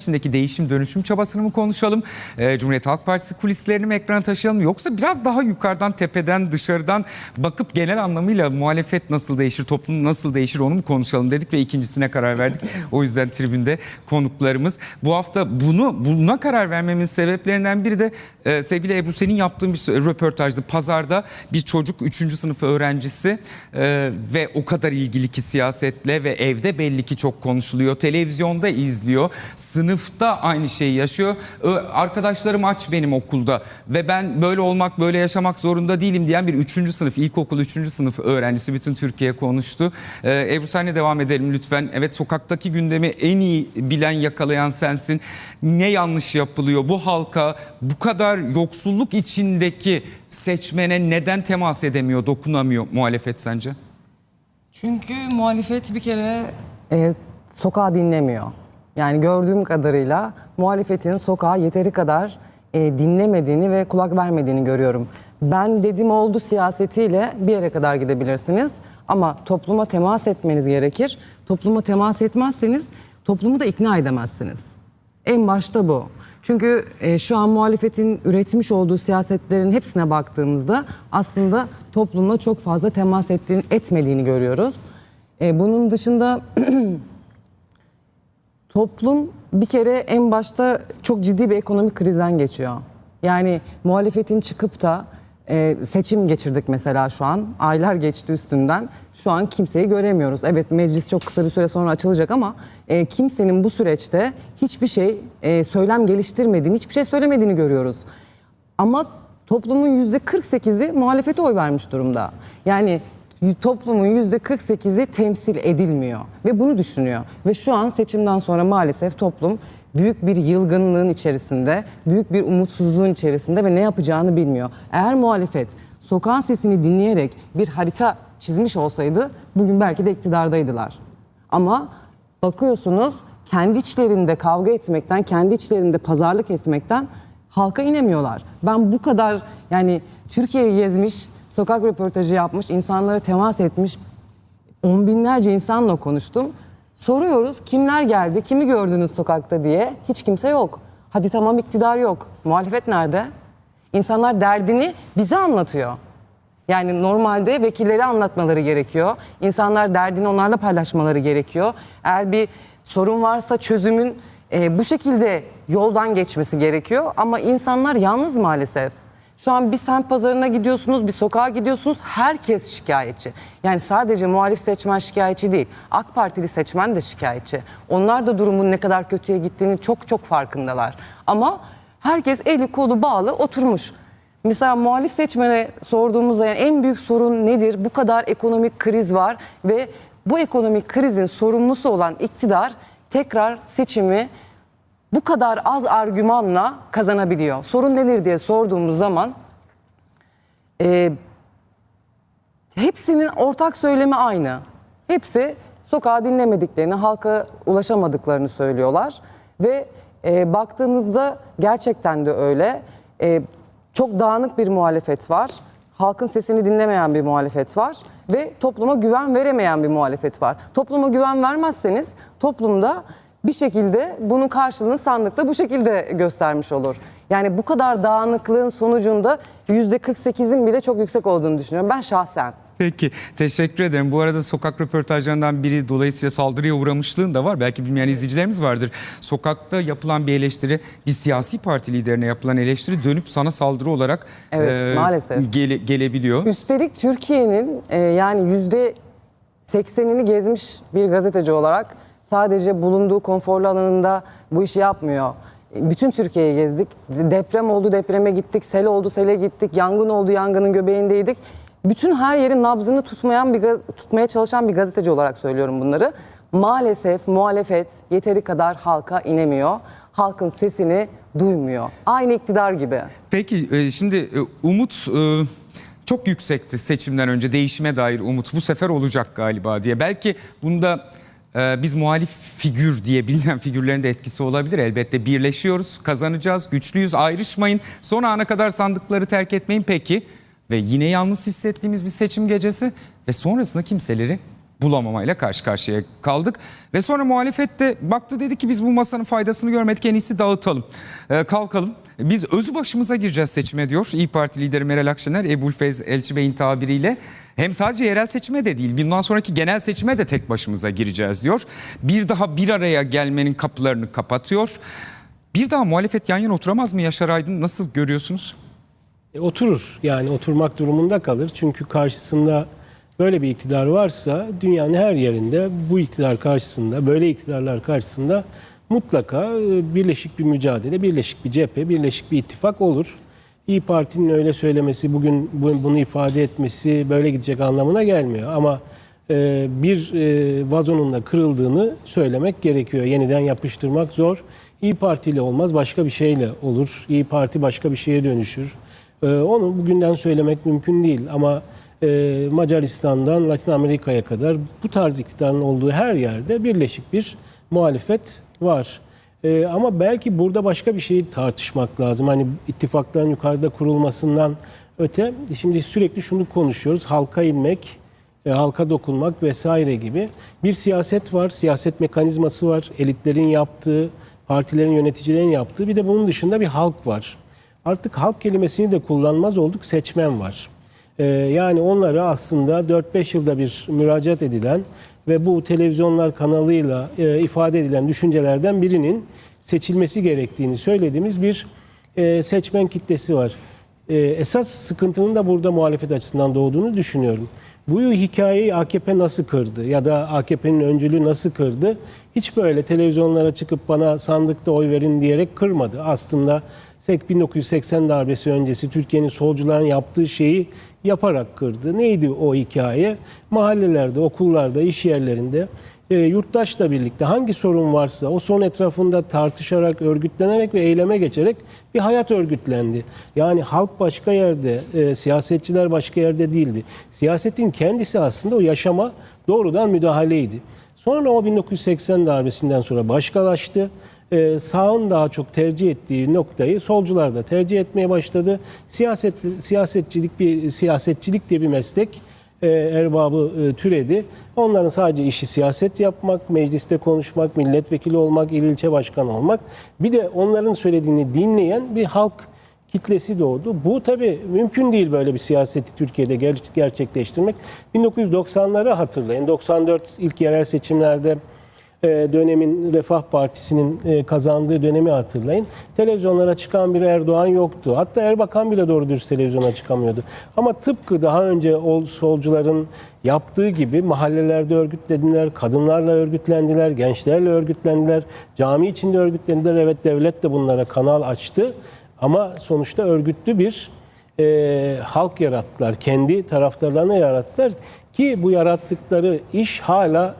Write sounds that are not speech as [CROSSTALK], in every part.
içindeki değişim dönüşüm çabasını mı konuşalım? Ee, Cumhuriyet Halk Partisi kulislerini mi ekrana taşıyalım? Yoksa biraz daha yukarıdan, tepeden, dışarıdan bakıp genel anlamıyla muhalefet nasıl değişir, toplum nasıl değişir onu mu konuşalım dedik ve ikincisine karar verdik. O yüzden tribünde konuklarımız. Bu hafta bunu buna karar vermemin sebeplerinden biri de e, sevgili Ebru senin yaptığın bir röportajdı. Pazarda bir çocuk 3. sınıf öğrencisi e, ve o kadar ilgili ki siyasetle ve evde belli ki çok konuşuluyor. Televizyonda izliyor. Sınıfta aynı şeyi yaşıyor. Arkadaşlarım aç benim okulda ve ben böyle olmak, böyle yaşamak zorunda değilim diyen bir 3. sınıf, ilkokul 3. sınıf öğrencisi bütün Türkiye konuştu. Ee, Ebru senle devam edelim lütfen. Evet sokaktaki gündemi en iyi bilen, yakalayan sensin. Ne yanlış yapılıyor? Bu halka bu kadar yoksulluk içindeki seçmene neden temas edemiyor, dokunamıyor muhalefet sence? Çünkü muhalefet bir kere e, sokağı dinlemiyor. Yani gördüğüm kadarıyla muhalefetin sokağı yeteri kadar e, dinlemediğini ve kulak vermediğini görüyorum. Ben dedim oldu siyasetiyle bir yere kadar gidebilirsiniz ama topluma temas etmeniz gerekir. Topluma temas etmezseniz toplumu da ikna edemezsiniz. En başta bu. Çünkü e, şu an muhalefetin üretmiş olduğu siyasetlerin hepsine baktığımızda aslında toplumla çok fazla temas ettiğini, etmediğini görüyoruz. E, bunun dışında [CLEARS THROAT] toplum bir kere en başta çok ciddi bir ekonomik krizden geçiyor. Yani muhalefetin çıkıp da e, seçim geçirdik mesela şu an. Aylar geçti üstünden. Şu an kimseyi göremiyoruz. Evet meclis çok kısa bir süre sonra açılacak ama e, kimsenin bu süreçte hiçbir şey e, söylem geliştirmediğini, hiçbir şey söylemediğini görüyoruz. Ama toplumun yüzde 48'i muhalefete oy vermiş durumda. Yani toplumun yüzde 48'i temsil edilmiyor ve bunu düşünüyor. Ve şu an seçimden sonra maalesef toplum büyük bir yılgınlığın içerisinde, büyük bir umutsuzluğun içerisinde ve ne yapacağını bilmiyor. Eğer muhalefet sokağın sesini dinleyerek bir harita çizmiş olsaydı bugün belki de iktidardaydılar. Ama bakıyorsunuz kendi içlerinde kavga etmekten, kendi içlerinde pazarlık etmekten halka inemiyorlar. Ben bu kadar yani Türkiye'yi gezmiş, sokak röportajı yapmış, insanlara temas etmiş on binlerce insanla konuştum. Soruyoruz kimler geldi, kimi gördünüz sokakta diye. Hiç kimse yok. Hadi tamam iktidar yok. Muhalefet nerede? İnsanlar derdini bize anlatıyor. Yani normalde vekilleri anlatmaları gerekiyor. İnsanlar derdini onlarla paylaşmaları gerekiyor. Eğer bir sorun varsa çözümün e, bu şekilde yoldan geçmesi gerekiyor. Ama insanlar yalnız maalesef. Şu an bir semt pazarına gidiyorsunuz, bir sokağa gidiyorsunuz. Herkes şikayetçi. Yani sadece muhalif seçmen şikayetçi değil. AK Partili seçmen de şikayetçi. Onlar da durumun ne kadar kötüye gittiğini çok çok farkındalar. Ama herkes eli kolu bağlı oturmuş. Mesela muhalif seçmene sorduğumuzda yani en büyük sorun nedir? Bu kadar ekonomik kriz var ve bu ekonomik krizin sorumlusu olan iktidar tekrar seçimi bu kadar az argümanla kazanabiliyor. Sorun nedir diye sorduğumuz zaman e, hepsinin ortak söylemi aynı. Hepsi sokağı dinlemediklerini, halka ulaşamadıklarını söylüyorlar. Ve e, baktığınızda gerçekten de öyle. E, çok dağınık bir muhalefet var. Halkın sesini dinlemeyen bir muhalefet var. Ve topluma güven veremeyen bir muhalefet var. Topluma güven vermezseniz toplumda bir şekilde bunun karşılığını sandıkta bu şekilde göstermiş olur. Yani bu kadar dağınıklığın sonucunda %48'in bile çok yüksek olduğunu düşünüyorum ben şahsen. Peki teşekkür ederim. Bu arada sokak röportajlarından biri dolayısıyla saldırıya uğramışlığın da var. Belki bilmeyen izleyicilerimiz vardır. Sokakta yapılan bir eleştiri bir siyasi parti liderine yapılan eleştiri dönüp sana saldırı olarak Evet, maalesef. gele- gelebiliyor. Üstelik Türkiye'nin e, yani yüzde 80'ini gezmiş bir gazeteci olarak sadece bulunduğu konforlu alanında bu işi yapmıyor. Bütün Türkiye'yi gezdik. Deprem oldu depreme gittik, sel oldu sele gittik, yangın oldu yangının göbeğindeydik. Bütün her yerin nabzını tutmayan bir tutmaya çalışan bir gazeteci olarak söylüyorum bunları. Maalesef muhalefet yeteri kadar halka inemiyor. Halkın sesini duymuyor. Aynı iktidar gibi. Peki e, şimdi e, umut e, çok yüksekti seçimden önce değişime dair umut bu sefer olacak galiba diye. Belki bunda e, biz muhalif figür diye bilinen figürlerin de etkisi olabilir. Elbette birleşiyoruz, kazanacağız, güçlüyüz, ayrışmayın. Son ana kadar sandıkları terk etmeyin peki. Ve yine yalnız hissettiğimiz bir seçim gecesi ve sonrasında kimseleri bulamamayla karşı karşıya kaldık. Ve sonra muhalefet de baktı dedi ki biz bu masanın faydasını görmedik en iyisi dağıtalım. Ee, kalkalım. Biz özü başımıza gireceğiz seçime diyor. İyi Parti lideri Meral Akşener, Ebu'l-Feyz Elçi Bey'in tabiriyle. Hem sadece yerel seçime de değil, bundan sonraki genel seçime de tek başımıza gireceğiz diyor. Bir daha bir araya gelmenin kapılarını kapatıyor. Bir daha muhalefet yan yana oturamaz mı Yaşar Aydın? Nasıl görüyorsunuz? E, oturur. Yani oturmak durumunda kalır. Çünkü karşısında böyle bir iktidar varsa dünyanın her yerinde bu iktidar karşısında, böyle iktidarlar karşısında mutlaka e, birleşik bir mücadele, birleşik bir cephe, birleşik bir ittifak olur. İyi Parti'nin öyle söylemesi, bugün bu- bunu ifade etmesi böyle gidecek anlamına gelmiyor. Ama e, bir e, vazonun da kırıldığını söylemek gerekiyor. Yeniden yapıştırmak zor. İyi Parti ile olmaz, başka bir şeyle olur. İyi Parti başka bir şeye dönüşür. Onu bugünden söylemek mümkün değil ama Macaristan'dan Latin Amerika'ya kadar bu tarz iktidarın olduğu her yerde birleşik bir muhalefet var. Ee, Ama belki burada başka bir şeyi tartışmak lazım. Hani ittifakların yukarıda kurulmasından öte şimdi sürekli şunu konuşuyoruz. Halka inmek, e, halka dokunmak vesaire gibi bir siyaset var, siyaset mekanizması var, elitlerin yaptığı, partilerin yöneticilerin yaptığı bir de bunun dışında bir halk var. Artık halk kelimesini de kullanmaz olduk, seçmen var. Ee, yani onlara aslında 4-5 yılda bir müracaat edilen ve bu televizyonlar kanalıyla e, ifade edilen düşüncelerden birinin seçilmesi gerektiğini söylediğimiz bir e, seçmen kitlesi var. E, esas sıkıntının da burada muhalefet açısından doğduğunu düşünüyorum. Bu hikayeyi AKP nasıl kırdı ya da AKP'nin öncülüğü nasıl kırdı? Hiç böyle televizyonlara çıkıp bana sandıkta oy verin diyerek kırmadı. Aslında 1980 darbesi öncesi Türkiye'nin solcuların yaptığı şeyi yaparak kırdı. Neydi o hikaye? Mahallelerde, okullarda, iş yerlerinde e, yurttaşla birlikte hangi sorun varsa o sorun etrafında tartışarak, örgütlenerek ve eyleme geçerek bir hayat örgütlendi. Yani halk başka yerde, e, siyasetçiler başka yerde değildi. Siyasetin kendisi aslında o yaşama doğrudan müdahaleydi. Sonra o 1980 darbesinden sonra başkalaştı. Ee, sağın daha çok tercih ettiği noktayı solcular da tercih etmeye başladı. Siyaset siyasetçilik bir siyasetçilik diye bir meslek e, erbabı e, türedi. Onların sadece işi siyaset yapmak, mecliste konuşmak, milletvekili olmak, il ilçe başkanı olmak. Bir de onların söylediğini dinleyen bir halk kitlesi doğdu. Bu tabii mümkün değil böyle bir siyaseti Türkiye'de ger- gerçekleştirmek. 1990'ları hatırlayın. 94 ilk yerel seçimlerde dönemin Refah Partisi'nin e, kazandığı dönemi hatırlayın. Televizyonlara çıkan bir Erdoğan yoktu. Hatta Erbakan bile doğru dürüst televizyona çıkamıyordu. Ama tıpkı daha önce ol- solcuların yaptığı gibi mahallelerde örgütlediler, kadınlarla örgütlendiler, gençlerle örgütlendiler, cami içinde örgütlendiler. Evet devlet de bunlara kanal açtı. Ama sonuçta örgütlü bir e, halk yarattılar. Kendi taraftarlarını yarattılar ki bu yarattıkları iş hala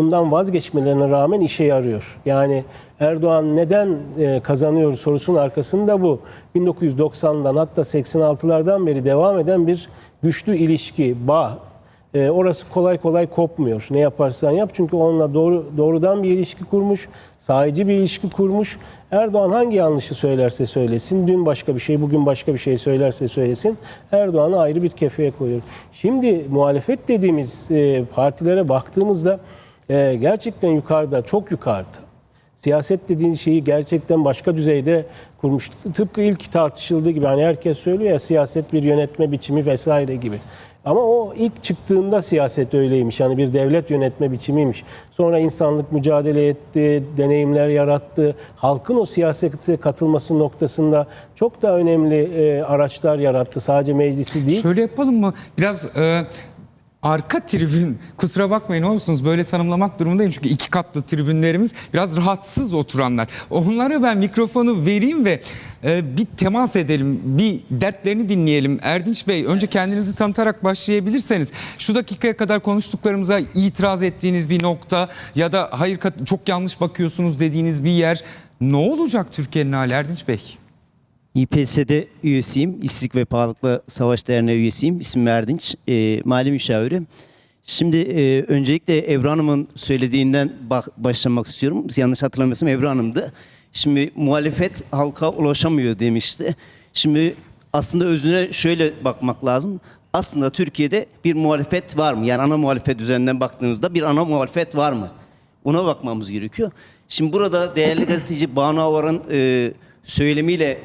bundan vazgeçmelerine rağmen işe yarıyor. Yani Erdoğan neden e, kazanıyor sorusunun arkasında bu. 1990'dan hatta 86'lardan beri devam eden bir güçlü ilişki, bağ. E, orası kolay kolay kopmuyor. Ne yaparsan yap. Çünkü onunla doğru doğrudan bir ilişki kurmuş, sahici bir ilişki kurmuş. Erdoğan hangi yanlışı söylerse söylesin, dün başka bir şey, bugün başka bir şey söylerse söylesin, Erdoğan'ı ayrı bir kefeye koyuyor. Şimdi muhalefet dediğimiz e, partilere baktığımızda e, gerçekten yukarıda, çok yukarıda. Siyaset dediğiniz şeyi gerçekten başka düzeyde kurmuş. Tıpkı ilk tartışıldığı gibi hani herkes söylüyor ya siyaset bir yönetme biçimi vesaire gibi. Ama o ilk çıktığında siyaset öyleymiş. Yani bir devlet yönetme biçimiymiş. Sonra insanlık mücadele etti, deneyimler yarattı. Halkın o siyasete katılması noktasında çok daha önemli e, araçlar yarattı. Sadece meclisi değil. Şöyle yapalım mı? Biraz e, arka tribün kusura bakmayın olursunuz böyle tanımlamak durumundayım çünkü iki katlı tribünlerimiz biraz rahatsız oturanlar. Onlara ben mikrofonu vereyim ve e, bir temas edelim, bir dertlerini dinleyelim. Erdinç Bey önce kendinizi tanıtarak başlayabilirseniz şu dakikaya kadar konuştuklarımıza itiraz ettiğiniz bir nokta ya da hayır çok yanlış bakıyorsunuz dediğiniz bir yer ne olacak Türkiye'nin hali Erdinç Bey? İPS'de üyesiyim. İşsizlik ve Pahalılıkla Savaş Derneği üyesiyim. İsmim Erdinç. E, mali müşaviri. Şimdi e, öncelikle Ebru Hanım'ın söylediğinden başlamak istiyorum. Yanlış hatırlamıyorsam Ebru Hanım'dı. Şimdi muhalefet halka ulaşamıyor demişti. Şimdi aslında özüne şöyle bakmak lazım. Aslında Türkiye'de bir muhalefet var mı? Yani ana muhalefet üzerinden baktığımızda bir ana muhalefet var mı? Ona bakmamız gerekiyor. Şimdi burada değerli gazeteci Banu Avar'ın e, söylemiyle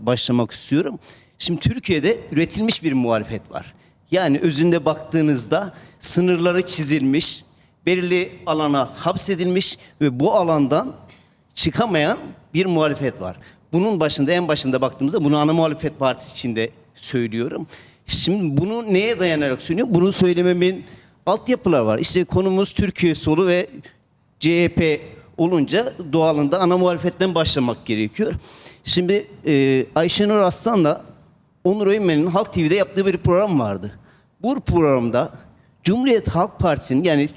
başlamak istiyorum. Şimdi Türkiye'de üretilmiş bir muhalefet var. Yani özünde baktığınızda sınırları çizilmiş, belirli alana hapsedilmiş ve bu alandan çıkamayan bir muhalefet var. Bunun başında en başında baktığımızda bunu ana muhalefet partisi içinde söylüyorum. Şimdi bunu neye dayanarak söylüyorum? Bunu söylememin altyapılar var. İşte konumuz Türkiye solu ve CHP olunca doğalında ana muhalefetten başlamak gerekiyor. Şimdi e, Ayşenur Aslan'la Onur Öymen'in Halk TV'de yaptığı bir program vardı. Bu programda Cumhuriyet Halk Partisi'nin yani